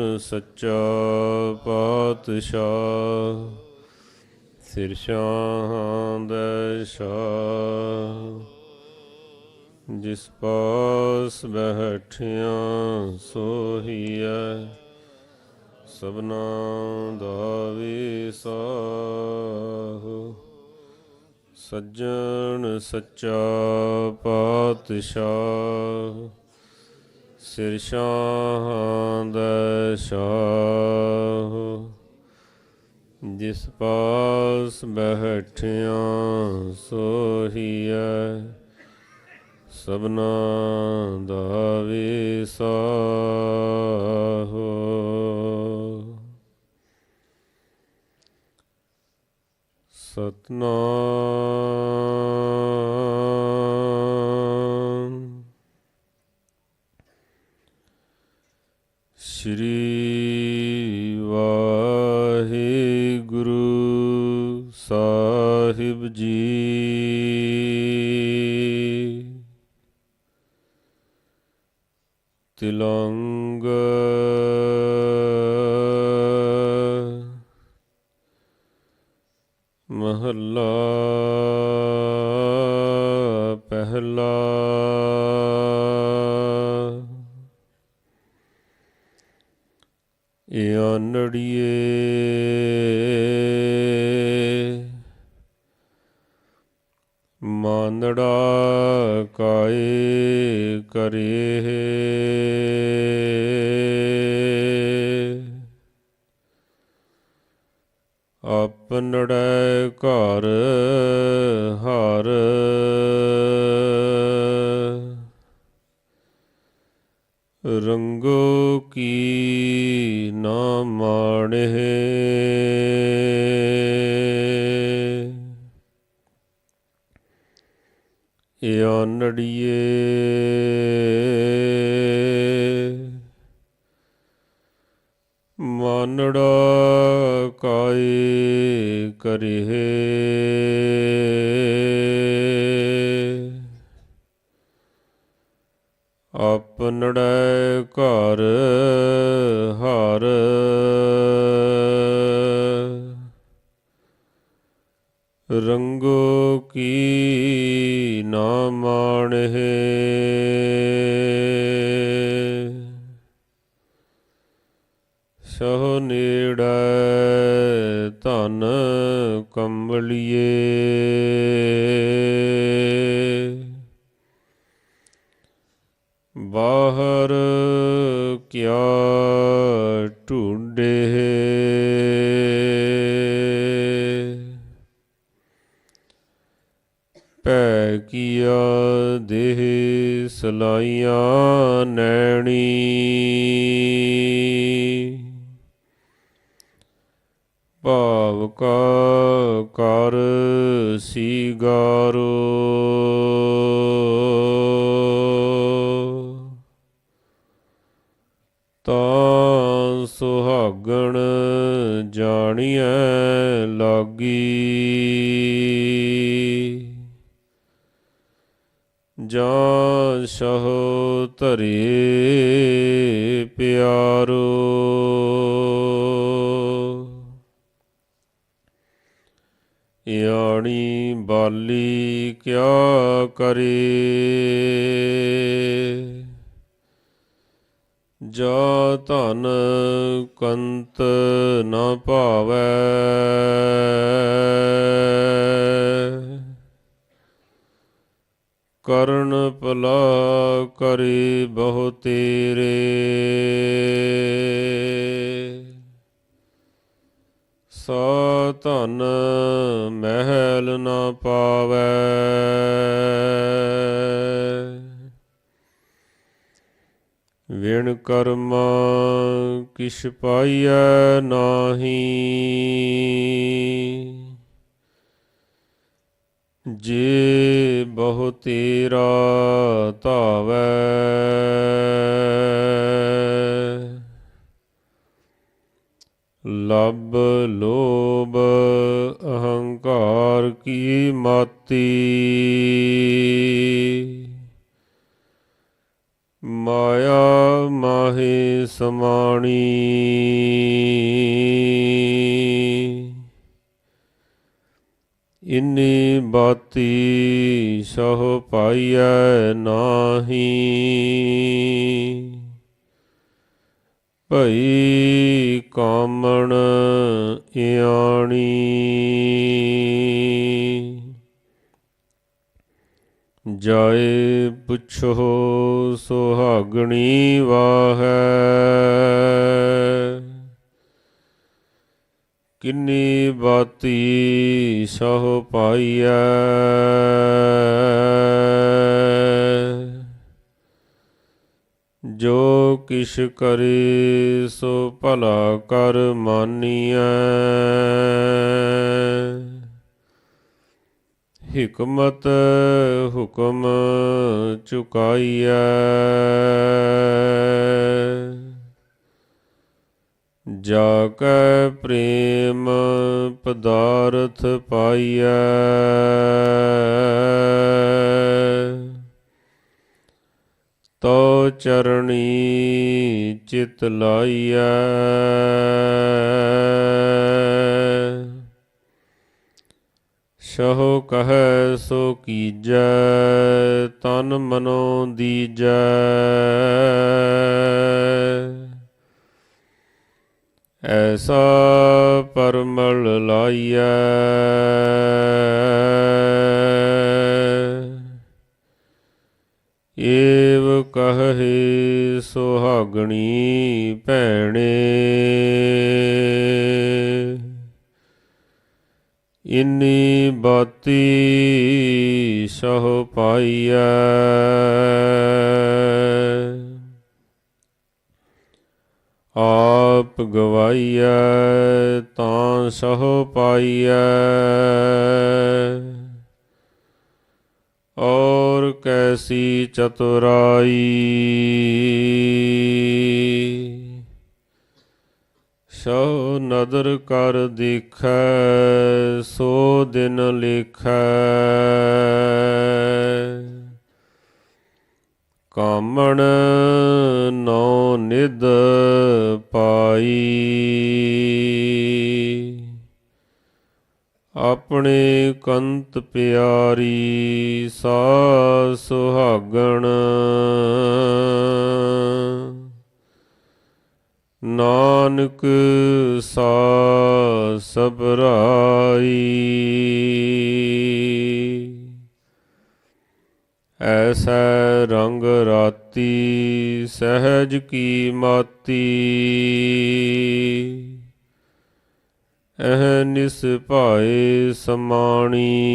ਸੱਜਣ ਸੱਚਾ ਪਾਤਸ਼ਾਹ। ਸਿਰ ਸ਼ਾਹਾਂ ਦਾ ਸ਼ਾਹ। ਜਿਸ ਪਾਸ ਬੈਠਿਆਂ ਸੋਹੀਐ ਸਭਨਾ ਦਾ ਵਿਸਾਹ ਸੱਜਣ ਸੱਚਾ ਪਾਤਸ਼ਾਹ। ਸਿਰ ਸ਼ਾਹਾਂ ਸ਼ਾਹ ਜਿਸ ਪਾਸ ਬੈਠਿਆਂ ਸੋਹੀਐ ਸਭਨਾ ਦਾ ਵਿਸਾਹ। ਸਤਨਾਮ ਸ਼੍ਰੀ ਵਾਹਿਗੁਰੂ ਸਾਹਿਬ ਜੀ। ਤਿਲੰਗ ਮਹੱਲਾ ਮਾਨੜਾ ਕਾਏ ਕਰੇ ਆਪਨੜੈ ਘਰ ਹਰ। ਰੰਗੋ ਕੀ ਨਾ ਮਾਣੇ ਆਨੜੀਏ ਮਾਨੜਾ ਕਾਏ ਕਰੇ ਆਪਨੜੈ ਘਰ ਹਰ। ਰੰਗੋ ਕੀ ਮਾਣੇ ਸਹ ਨੇੜੈ ਧਨ ਕੰਬਲੀਏ ਬਾਹਰ ਕਿਆ ਢੂੰਡੇ ਪੈ ਕੀਆ ਦੇਹ ਸਲਾਈਆਂ ਨੈਣੀ। ਭਾਵ ਕਾ ਕਰ ਸੀਗਾਰੋ। ਤਾਂ ਸੁਹਾਗਣ ਜਾਣੀਐ ਲਾਗੀ। ਜਾਂ ਸਹੁ ਧਰੇ ਪਿਆਰੋ। ਯਾਣੀ ਬਾਲੀ ਕਿਆ ਕਰੇ? ਜਾ ਧਨ ਕੰਤ ਨਾ ਭਾਵੈ। ਕਰਨ ਭਲਾ ਕਰੇ ਬਹੁ ਤੇਰੇ। ਸਾ ਧਨ ਮਹਿਲ ਨਾ ਪਾਵੈ। ਵਿਣ ਕਰਮਾ ਕਿਛ ਪਾਈਐ ਨਾਹੀ। ਜੇ ਬਹੁ ਤੇਰਾ ਧਾਵੈ। ਲਬ ਲੋਭ ਅਹੰਕਾਰ ਕੀ ਮਾਤੀ। ਮਾਇਆ ਮਾਹੇ ਸਮਾਣੀ। ਇਨੀ ਬਾਤੀ ਸਹ ਪਾਈਐ ਨਾਹੀ। ਭਈ ਕਾਮਣ ਇਆਣੀ। ਜਾਏ ਪੁੱਛੋ ਸੁਹਾਗਣੀ ਵਾਹੈ। ਕਿੰਨੀ ਬਾਤੀ ਸਹ ਪਾਈਐ। ਜੋ ਕਿਛ ਕਰੇ ਸੋ ਭਲਾ ਕਰ ਮਾਨੀਐ। ਹਕਮਤ ਹੁਕਮ ਚੁਕਾਈਐ। ਜਾ ਕੈ ਪ੍ਰੇਮ ਪਦਾਰਥ ਪਾਈਐ। ਤੋ ਚਰਣੀ ਚਿਤ ਲਾਈਐ। ਸ਼ਹੋ ਕਹੈ ਸੋ ਕੀਜੈ, ਤਨ ਮਨੋ ਦੀਜੈ। ਐਸਾ ਪਰਮਲ ਲਾਈਐ। ਏਵ ਕਹੇ ਸੁਹਾਗਣੀ ਭੈਣੇ। ਇਨੀ ਬਾਤੀ ਸਹ ਪਾਈਐ। ਆਪ ਗਵਾਈਐ, ਤਾਂ ਸਹ ਪਾਈਐ। ਔਰ ਕੈਸੀ ਚਤੁਰਾਈ। ਸੋ ਨਦਰ ਕਰ ਦੇਖੈ, ਸੋ ਦਿਨ ਲੇਖੈ। ਕਾਮਣ ਨੌ ਨਿਦ ਪਾਈ। ਆਪਣੇ ਕੰਤ ਪਿਆਰੀ ਸਾ ਸੁਹਾਗਣ। ਨਾਨਕ ਸਾ ਸਬਰਾਈ ਐਸਾ ਰੰਗ ਰਾਤੀ ਸਹਿਜ ਕੀ ਮਾਤੀ। ਐਹ ਨਿਸ ਭਾਏ ਸਮਾਣੀ।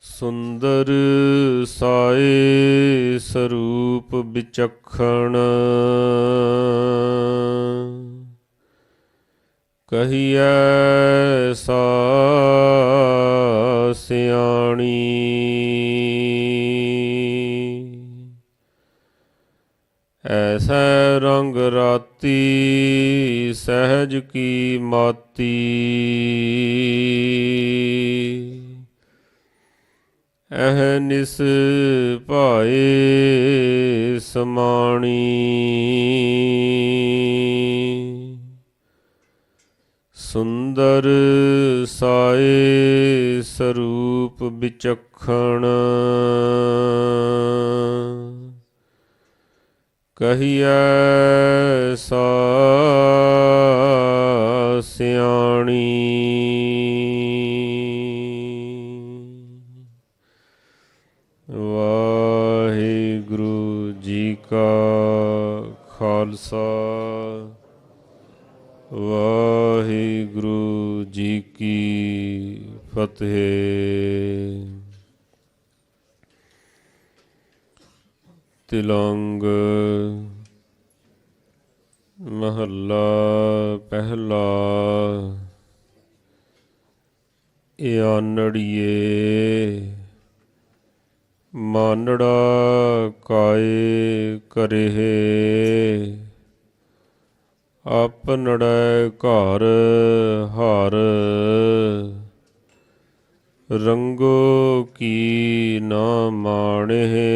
ਸੁੰਦਰ ਸਾਏ ਸਰੂਪ ਵਿਚਖਣ। ਕਹੀਐ ਸਾ ਸਿਆਣੀ। ਐਸੈ ਰੰਗ ਰਾਤੀ ਸਹਿਜ ਕੀ ਮਾਤੀ। ਐਹ ਨਿਸ ਭਾਏ ਸਮਾਣੀ। ਸੁੰਦਰ ਸਾਏ ਸਰੂਪ ਵਿਚਖਣ। ਕਹੀਐ ਸਾ ਸਿਆਣੀ ਵਾਹਿਗੁਰੂ ਜੀ ਕਾ ਖਾਲਸਾ। ਫਤਿਹ ਤਿਲੰਗ ਮਹੱਲਾ ਪਹਿਲਾ। ਆਨੜੀਏ ਮਾਨੜਾ ਕਾਏ ਕਰਹਿ। ਆਪਨੜੈ ਘਰ ਹਰ। ਰੰਗੋ ਕੀ ਨਾ ਮਾਣਹਿ।